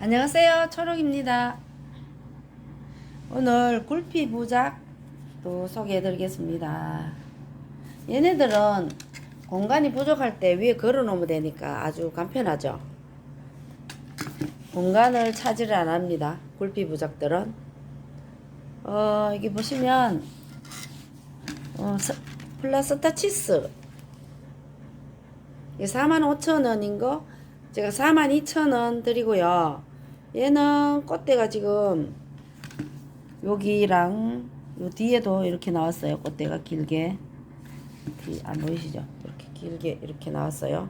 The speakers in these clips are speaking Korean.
안녕하세요. 초록입니다. 오늘 굴피 부작 또 소개해 드리겠습니다. 얘네들은 공간이 부족할 때 위에 걸어 놓으면 되니까 아주 간편하죠. 공간을 차지를 안 합니다. 굴피 부작들은. 어, 여기 보시면, 어, 스- 플라스타 치스. 이게 45,000원인 거 제가 42,000원 드리고요. 얘는 꽃대가 지금 여기랑 요 뒤에도 이렇게 나왔어요. 꽃대가 길게. 뒤, 안 보이시죠? 이렇게 길게 이렇게 나왔어요.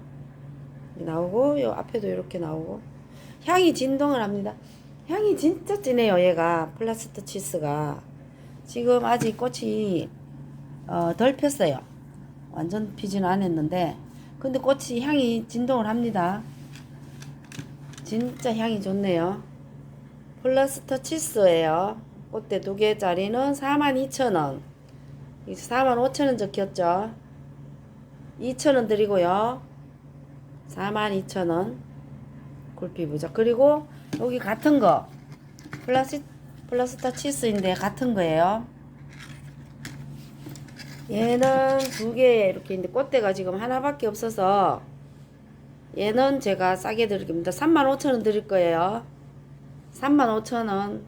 나오고 요 앞에도 이렇게 나오고 향이 진동을 합니다. 향이 진짜 진해요. 얘가 플라스트 치스가 지금 아직 꽃이 어, 덜 폈어요. 완전 피지는 않았는데 근데 꽃이 향이 진동을 합니다. 진짜 향이 좋네요. 플라스터 치스예요. 꽃대 두 개짜리는 42,000원. 45,000원 적혔죠. 2,000원 드리고요. 42,000원. 굴피부죠. 그리고 여기 같은 거. 플라스, 플라스터 치스인데 같은 거예요. 얘는 두 개 이렇게 있는데 꽃대가 지금 하나밖에 없어서 얘는 제가 싸게 드립니다. 35,000원 드릴 거예요. 35,000원.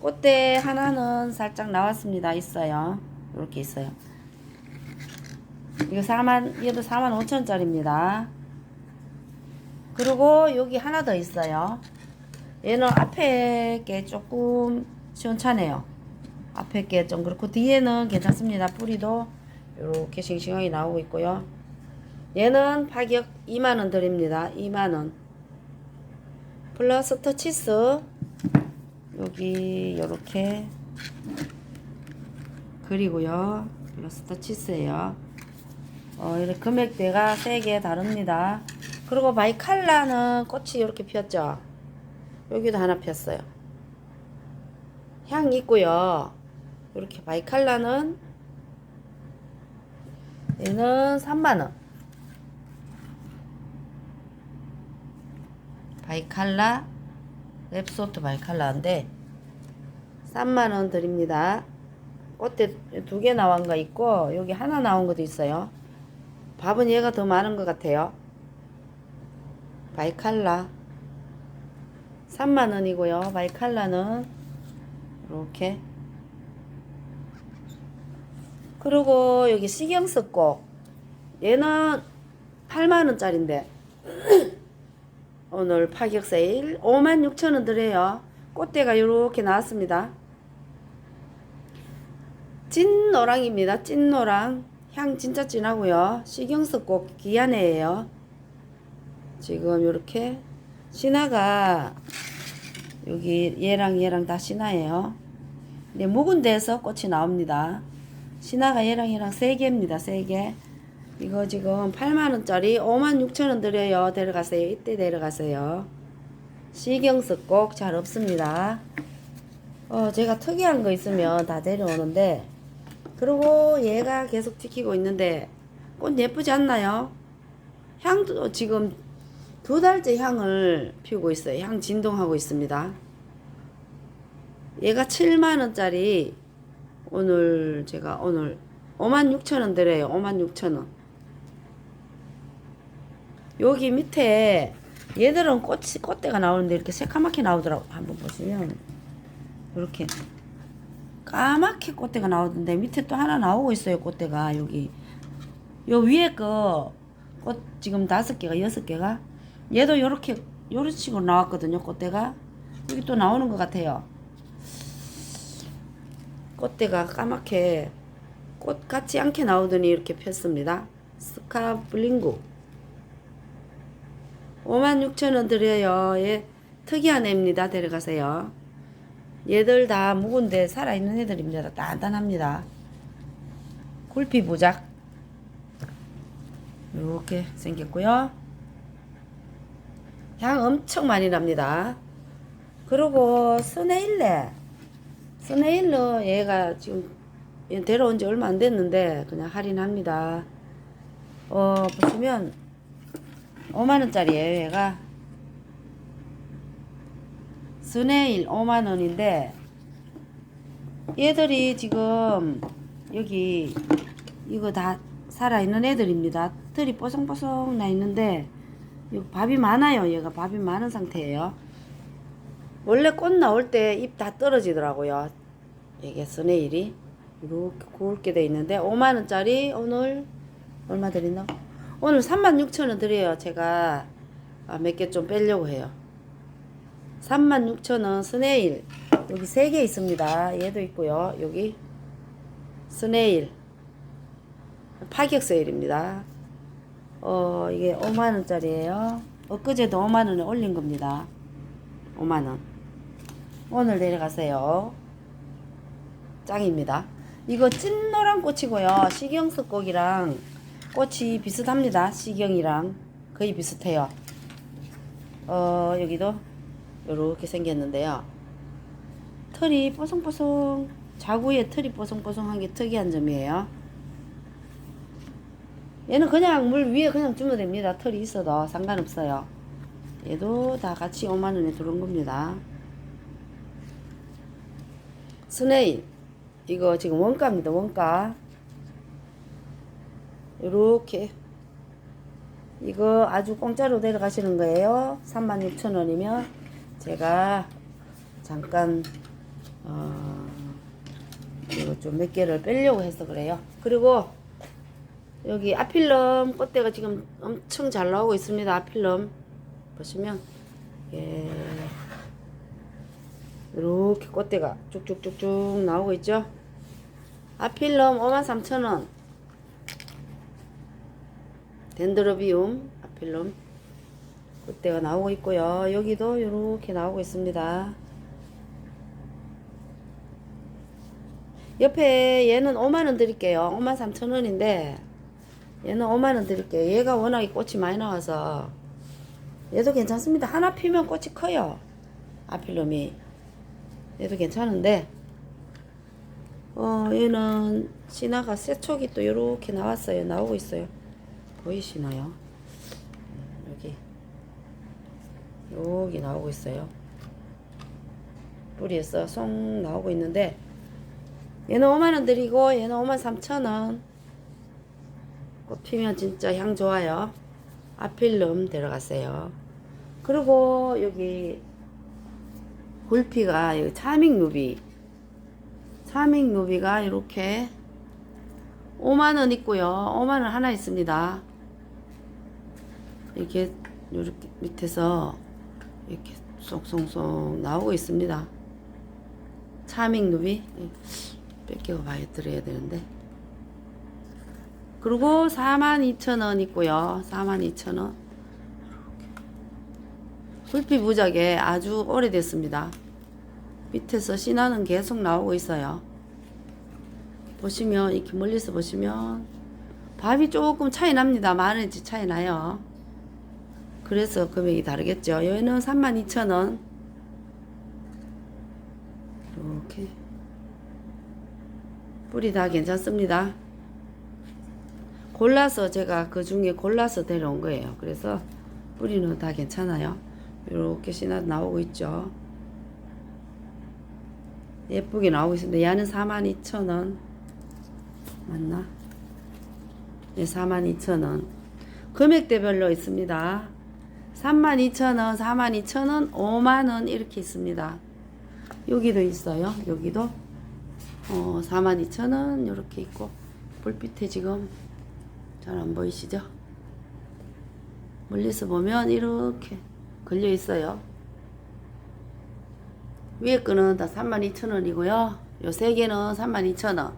꽃대 하나는 살짝 나왔습니다. 있어요. 이렇게 있어요. 이거 4만, 얘도 45,000원짜리입니다. 그리고 여기 하나 더 있어요. 얘는 앞에 게 조금 시원찮아요. 앞에 게 좀 그렇고 뒤에는 괜찮습니다. 뿌리도 이렇게 싱싱하게 나오고 있고요. 얘는 가격 2만원 드립니다. 2만원. 플러스 터 치스. 여기, 요렇게. 그리고요. 플러스 터 치스예요 어, 이렇게 금액대가 3개 다릅니다. 그리고 바이칼라는 꽃이 이렇게 피었죠. 여기도 하나 피었어요. 향 있고요. 이렇게 바이칼라는 얘는 3만원. 바이칼라 랩소트 바이칼라인데 3만원 드립니다. 꽃대 두 개 나온 거 있고 여기 하나 나온 것도 있어요. 밥은 얘가 더 많은 것 같아요. 바이칼라. 3만원이고요. 바이칼라는 이렇게. 그리고 여기 식용석곡 얘는 8만원짜리인데 오늘 파격 세일 56,000원 드려요. 꽃대가 이렇게 나왔습니다. 찐 노랑입니다. 찐 노랑. 향 진짜 진하고요. 식용석 꼭 기한해예요. 지금 이렇게 신화가 여기 얘랑 얘랑 다 신화예요. 근데 묵은 데서 꽃이 나옵니다. 신화가 얘랑 얘랑 세 개입니다. 세 개. 이거 지금 8만원짜리 5만 6천원 드려요. 데려가세요. 이때 데려가세요. 시경석 꼭 잘 없습니다. 어, 제가 특이한 거 있으면 다 데려오는데, 그리고 얘가 계속 지키고 있는데, 꽃 예쁘지 않나요? 향도 지금 두 달째 향을 피우고 있어요. 향 진동하고 있습니다. 얘가 7만원짜리, 오늘 제가 오늘 5만 6천원 드려요. 5만 6천원. 여기 밑에 얘들은 꽃이 꽃대가 나오는데 이렇게 새까맣게 나오더라고. 한번 보시면. 이렇게 까맣게 꽃대가 나오던데 밑에 또 하나 나오고 있어요 꽃대가. 여기. 요 위에 거 꽃 지금 다섯 개가 여섯 개가? 얘도 요렇게 요런 식으로 나왔거든요 꽃대가. 여기 또 나오는 것 같아요. 꽃대가 까맣게 꽃 같지 않게 나오더니 이렇게 폈습니다. 스카블링구 56,000원 드려요. 얘 특이한 애입니다. 데려가세요. 얘들 다 묵은데 살아있는 애들입니다. 단단합니다. 굴피 부작. 이렇게 생겼고요. 향 엄청 많이 납니다. 그리고 스네일레. 스네일러 얘가 지금 얘 데려온 지 얼마 안 됐는데 그냥 할인합니다. 어, 보시면 5만원짜리예요 얘가. 스네일 5만원인데 얘들이 지금 여기 이거 다 살아있는 애들입니다. 털이 뽀송뽀송 나 있는데 밥이 많아요. 얘가 밥이 많은 상태예요. 원래 꽃 나올 때 잎 다 떨어지더라고요. 이게 스네일이. 이렇게 굵게 돼 있는데 5만원짜리 오늘 얼마 드리나? 오늘 36,000원 드려요. 제가 아, 몇개 좀 빼려고 해요. 36,000원 스네일. 여기 세 개 있습니다. 얘도 있고요. 여기 스네일. 파격 세일입니다. 어 이게 5만원짜리예요. 엊그제도 5만원에 올린 겁니다. 5만원. 오늘 내려가세요. 짱입니다. 이거 찐노란 꽃이고요. 시경석 꽃이랑 꽃이 비슷합니다. 시경이랑 거의 비슷해요. 어 여기도 이렇게 생겼는데요. 털이 뽀송뽀송 자구에 털이 뽀송뽀송한 게 특이한 점이에요. 얘는 그냥 물 위에 그냥 주면 됩니다. 털이 있어도 상관없어요. 얘도 다 같이 5만원에 들어온 겁니다. 스네일. 이거 지금 원가입니다. 원가 요렇게. 이거 아주 공짜로 데려가시는 거예요. 36,000원이면 제가 잠깐 어 이거 좀 몇 개를 빼려고 해서 그래요. 그리고 여기 아필럼 꽃대가 지금 엄청 잘 나오고 있습니다. 아필럼. 보시면 예. 이렇게 꽃대가 쭉쭉쭉쭉 나오고 있죠. 아필럼 53,000원 덴드로비움 아필럼 꽃대가 나오고 있고요. 여기도 이렇게 나오고 있습니다. 옆에 얘는 5만원 드릴게요. 5만 3천원인데 얘는 5만원 드릴게요. 얘가 워낙에 꽃이 많이 나와서. 얘도 괜찮습니다. 하나 피면 꽃이 커요. 아필럼이. 얘도 괜찮은데. 어 얘는 신화가 새촉이 또 이렇게 나왔어요. 나오고 있어요 보이시나요? 여기. 여기 나오고 있어요. 뿌리에서 송 나오고 있는데 얘는 5만원 드리고 얘는 5만 3천원. 꽃 피면 진짜 향 좋아요. 아필름 데려갔어요. 그리고 여기 굴피가 여기 차밍 누비. 차밍 누비가 이렇게 5만원 있고요. 5만원 하나 있습니다 이렇게 이렇게 밑에서 이렇게 쏙쏙쏙 나오고 있습니다. 차밍 누비? 뺏겨 봐야 드려야 되는데. 그리고 42,000원 있고요. 42,000원. 굴피 무작에 아주 오래됐습니다. 밑에서 신화는 계속 나오고 있어요. 보시면 이렇게 멀리서 보시면 밥이 조금 차이 납니다 만원치 차이 나요 그래서 금액이 다르겠죠 얘는 32,000원 이렇게 뿌리 다 괜찮습니다. 골라서 제가 그 중에 골라서 데려온 거예요. 그래서 뿌리는 다 괜찮아요. 이렇게 신화 나오고 있죠. 예쁘게 나오고 있습니다. 얘는 42,000원. 맞나? 네, 42,000원. 금액대별로 있습니다. 32,000원, 42,000원, 5만원 이렇게 있습니다. 여기도 있어요. 여기도. 어, 42,000원 이렇게 있고 불빛에 지금 잘 안 보이시죠? 멀리서 보면 이렇게 걸려 있어요. 위에 거는 다 32,000원이고요. 요 세 개는 32,000원.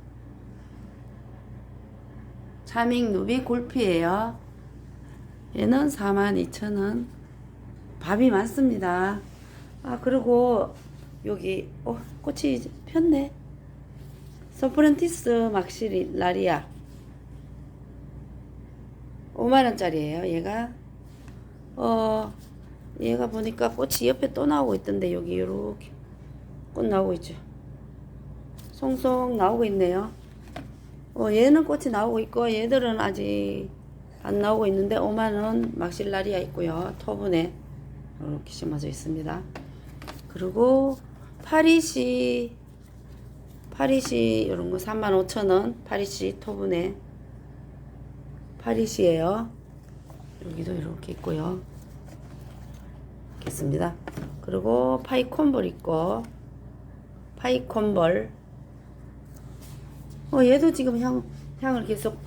차밍 누비 골피예요. 얘는 42,000원. 밥이 많습니다. 아, 그리고 여기 어, 꽃이 폈네. 소프란티스 막시리 라리아 5만원짜리예요 얘가 어 얘가 보니까 꽃이 옆에 또 나오고 있던데 여기 이렇게 꽃 나오고 있죠 송송 나오고 있네요 어 얘는 꽃이 나오고 있고 얘들은 아직 안 나오고 있는데 5만원 막실라리아 있고요 토분에 이렇게 심어져 있습니다 그리고 파리시 파리시 이런 거 35,000원 파리시 토분에 파리시예요. 여기도 이렇게 있고요. 이렇게 있습니다. 그리고 파이콘볼 있고 파이콘볼 어 얘도 지금 향 향을 계속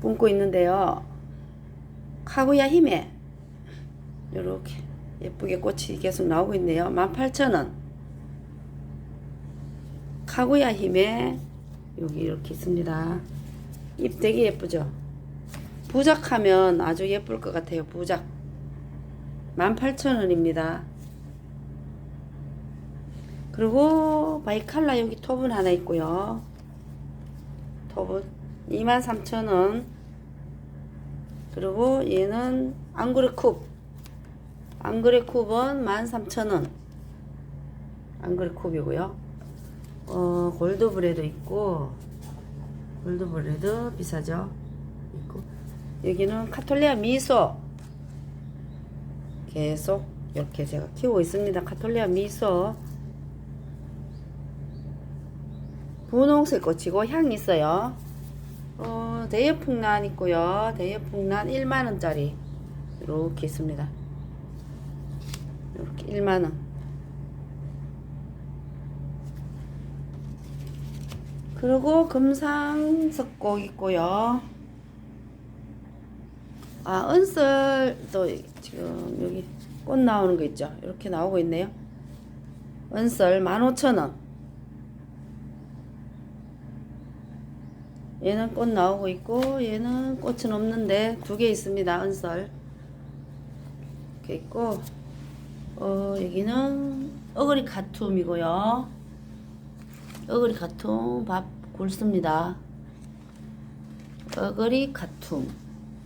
뿜고 있는데요. 카구야 힘에 이렇게 예쁘게 꽃이 계속 나오고 있네요. 18,000원. 카구야 힘에 여기 이렇게 있습니다. 잎 되게 예쁘죠? 부작하면 아주 예쁠 것 같아요. 부작. 18,000원입니다. 그리고 바이칼라 여기 톱은 하나 있고요. 톱은 23,000원. 그리고 얘는 앙그레 쿱. 앙그레 쿱은 13,000원. 앙그레 쿱이고요. 어, 골드브레드 있고 골드브레드 비싸죠. 있고 여기는 카톨리아 미소 계속 이렇게 제가 키우고 있습니다. 카톨리아 미소 분홍색 꽃이고 향 있어요. 어, 대여풍란 있고요. 대여풍란 1만원짜리 이렇게 있습니다. 이렇게 1만원. 그리고 금상석곡 있고요. 아, 은설도 지금 여기 꽃 나오는 거 있죠? 이렇게 나오고 있네요. 은설 15,000원. 얘는 꽃 나오고 있고 얘는 꽃은 없는데 두 개 있습니다. 은설. 이렇게 있고 어, 여기는 어그리 카툼이고요. 어그리 카툼 밥 굵습니다. 어그리 카툼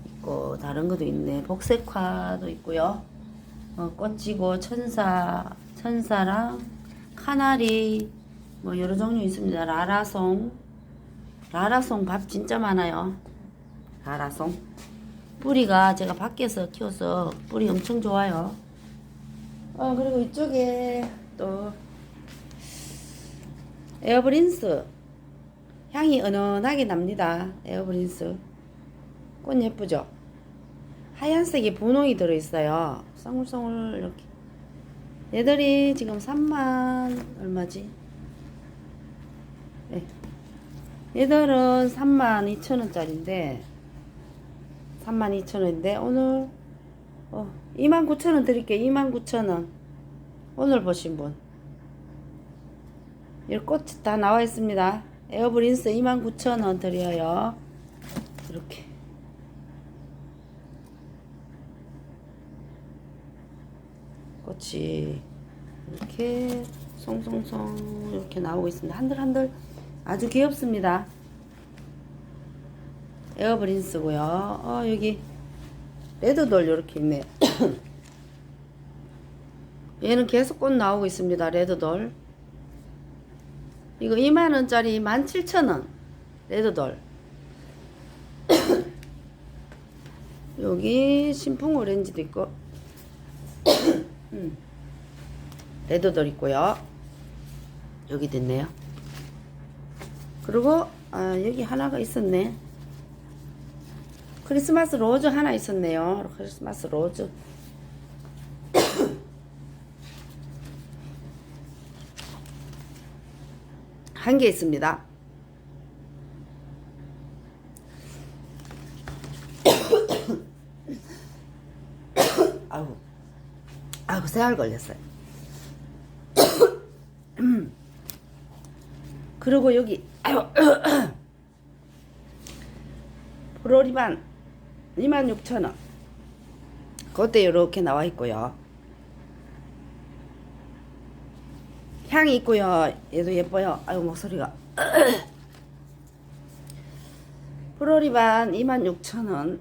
있고 다른 것도 있네. 복색화도 있고요. 어, 꽃지고 천사 천사랑 카나리 뭐 여러 종류 있습니다. 라라송 라라송 밥 진짜 많아요. 라라송 뿌리가 제가 밖에서 키워서 뿌리 엄청 좋아요. 어 그리고 이쪽에 또 에어브린스 향이 은은하게 납니다. 에어브린스 꽃 예쁘죠? 하얀색이 분홍이 들어있어요. 쌍울쌍울 이렇게 얘들이 지금 3만 얼마지? 네. 얘들은 3만 2천원짜리인데 3만 2천원인데 오늘 어, 2만 9천원 드릴게요. 2만 9천원. 오늘 보신 분. 이 꽃이 다 나와 있습니다. 에어브린스 2만 9천원 드려요. 이렇게. 꽃이 이렇게 송송송 이렇게 나오고 있습니다. 한들한들 아주 귀엽습니다. 에어브린스고요. 어 여기 레드돌 이렇게 있네. 얘는 계속 꽃 나오고 있습니다 레드돌. 이거 2만원짜리 17,000원 레드돌. 여기 신풍 오렌지도 있고 음. 레드돌 있고요. 여기도 있네요 그리고 아, 여기 하나가 있었네 크리스마스 로즈 하나 있었네요 크리스마스 로즈 한 개 있습니다. 아우, 아우, 새알 걸렸어요. 그리고 여기, 아유, 프로리반 26,000원. 그때 이렇게 나와 있고요. 향이 있고요. 얘도 예뻐요. 아유 목소리가. 프로리반 26,000원.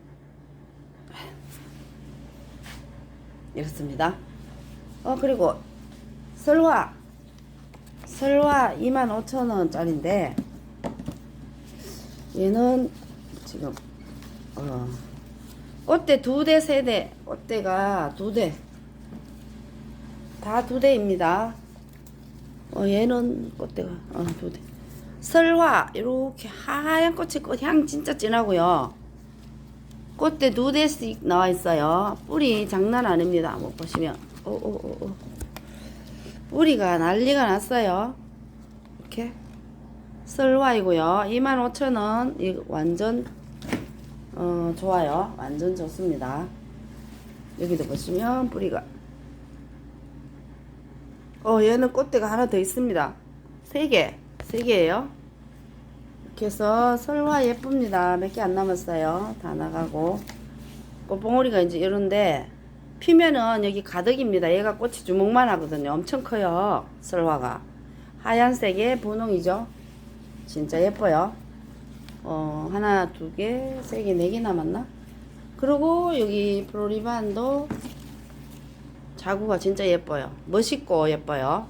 이렇습니다. 어 그리고 설화 설화 25,000원짜리인데 얘는 지금 어 꽃대 두 대, 세 대, 꽃대가 두 대. 다 두 대입니다. 어, 얘는 꽃대가 어, 두 대. 설화 이렇게 하얀 꽃이 꽃향 진짜 진하고요. 꽃대 두 대씩 나와 있어요. 뿌리 장난 아닙니다. 한번 보시면 오 오 오 오 뿌리가 난리가 났어요. 이렇게 설화이고요. 25,000원 이 완전 어, 좋아요. 완전 좋습니다. 여기도 보시면 뿌리가 어 얘는 꽃대가 하나 더 있습니다. 세 개, 세 개예요. 이렇게 해서 설화 예쁩니다. 몇 개 안 남았어요. 다 나가고 꽃봉오리가 이제 이런데 피면은 여기 가득입니다. 얘가 꽃이 주먹만 하거든요. 엄청 커요. 설화가 하얀색의 분홍이죠. 진짜 예뻐요. 어 하나, 두 개, 세 개, 네 개 남았나? 그리고 여기 프로리반도 자구가 진짜 예뻐요. 멋있고 예뻐요.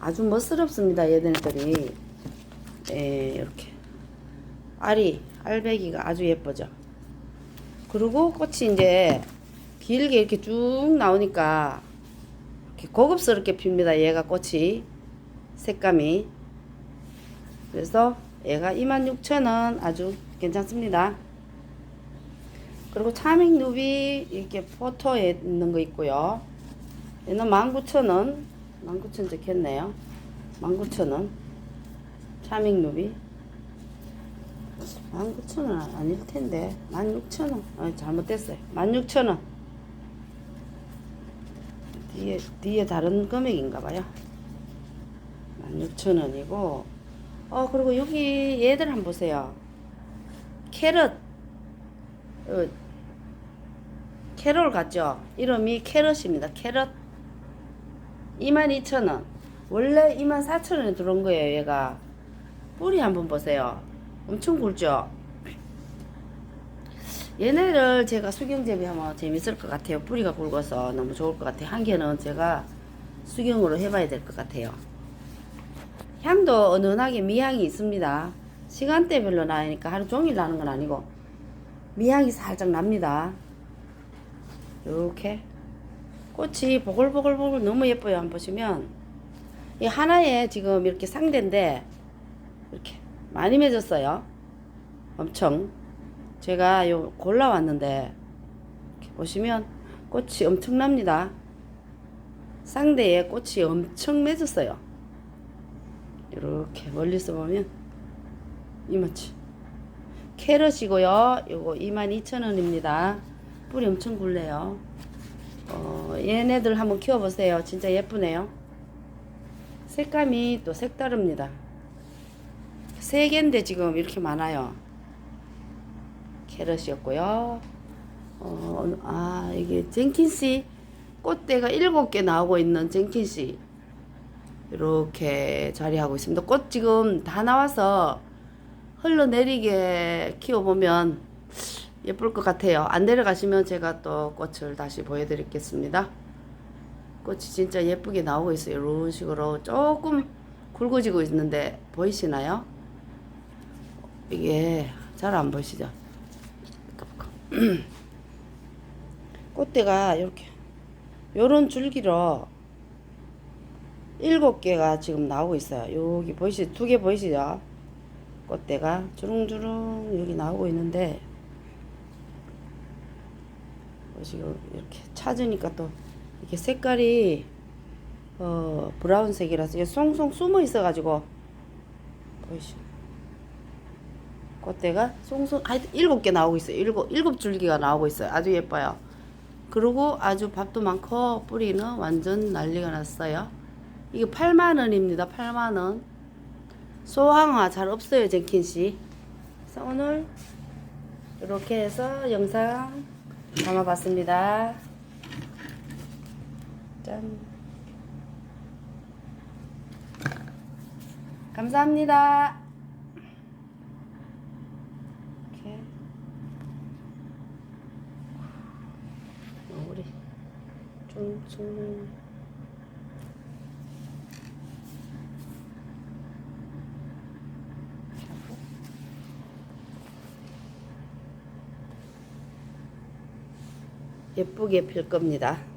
아주 멋스럽습니다. 얘네들이. 예, 이렇게. 알이, 알배기가 아주 예쁘죠. 그리고 꽃이 이제 길게 이렇게 쭉 나오니까 이렇게 고급스럽게 핍니다. 얘가 꽃이. 색감이. 그래서 얘가 26,000원 아주 괜찮습니다. 그리고 차밍 누비 이렇게 포토에 있는 거 있고요. 얘는 19,000원. 19,000원 적혔네요. 19,000원. 차밍 누비. 19,000원 아닐 텐데. 16,000원. 아, 잘못됐어요. 16,000원. 뒤에, 뒤에 다른 금액인가 봐요. 16,000원이고. 어, 그리고 여기 얘들 한번 보세요. 캐럿. 어, 캐롤 같죠? 이름이 캐럿입니다. 캐럿. 22,000원. 원래 24,000원에 들어온 거예요, 얘가. 뿌리 한번 보세요. 엄청 굵죠? 얘네를 제가 수경재배 하면 재밌을 것 같아요. 뿌리가 굵어서 너무 좋을 것 같아요. 한 개는 제가 수경으로 해봐야 될 것 같아요. 향도 은은하게 미향이 있습니다. 시간대별로 나니까 하루 종일 나는 건 아니고 미향이 살짝 납니다. 이렇게 꽃이 보글보글보글 너무 예뻐요. 한번 보시면 이 하나에 지금 이렇게 상대인데 이렇게 많이 맺었어요. 엄청 제가 요 골라왔는데 이렇게 보시면 꽃이 엄청납니다. 쌍대에 꽃이 엄청 맺었어요. 이렇게 멀리서 보면 이마치 캐럿이고요. 요거 22,000원입니다. 뿌리 엄청 굵네요. 어, 얘네들 한번 키워보세요. 진짜 예쁘네요. 색감이 또 색다릅니다. 세 개인데 지금 이렇게 많아요. 캐럿이었고요. 어, 아, 이게 젠킨씨 꽃대가 일곱 개 나오고 있는 젠킨씨. 이렇게 자리하고 있습니다. 꽃 지금 다 나와서 흘러내리게 키워보면 예쁠 것 같아요. 안 내려가시면 제가 또 꽃을 다시 보여드리겠습니다. 꽃이 진짜 예쁘게 나오고 있어요. 이런 식으로 조금 굵어지고 있는데 보이시나요? 이게 잘 안 보이시죠? 꽃대가 이렇게 요런 줄기로 일곱 개가 지금 나오고 있어요. 여기 보이시 두 개 보이시죠? 꽃대가 주릉주릉 여기 나오고 있는데 지금 이렇게 찾으니까 또 이렇게 색깔이 어 브라운색이라서 이게 송송 숨어 있어가지고 보이시죠? 꽃대가 송송 하여튼 일곱 개 나오고 있어요. 일곱 일곱 줄기가 나오고 있어요. 아주 예뻐요. 그리고 아주 밥도 많고 뿌리는 완전 난리가 났어요. 이게 8만원입니다. 8만원. 소황화 잘 없어요. 젠킨씨. 그래서 오늘 이렇게 해서 영상 담아봤습니다. 짠. 감사합니다. 이렇게. 어, 우리 쫑쫑. 예쁘게 필 겁니다.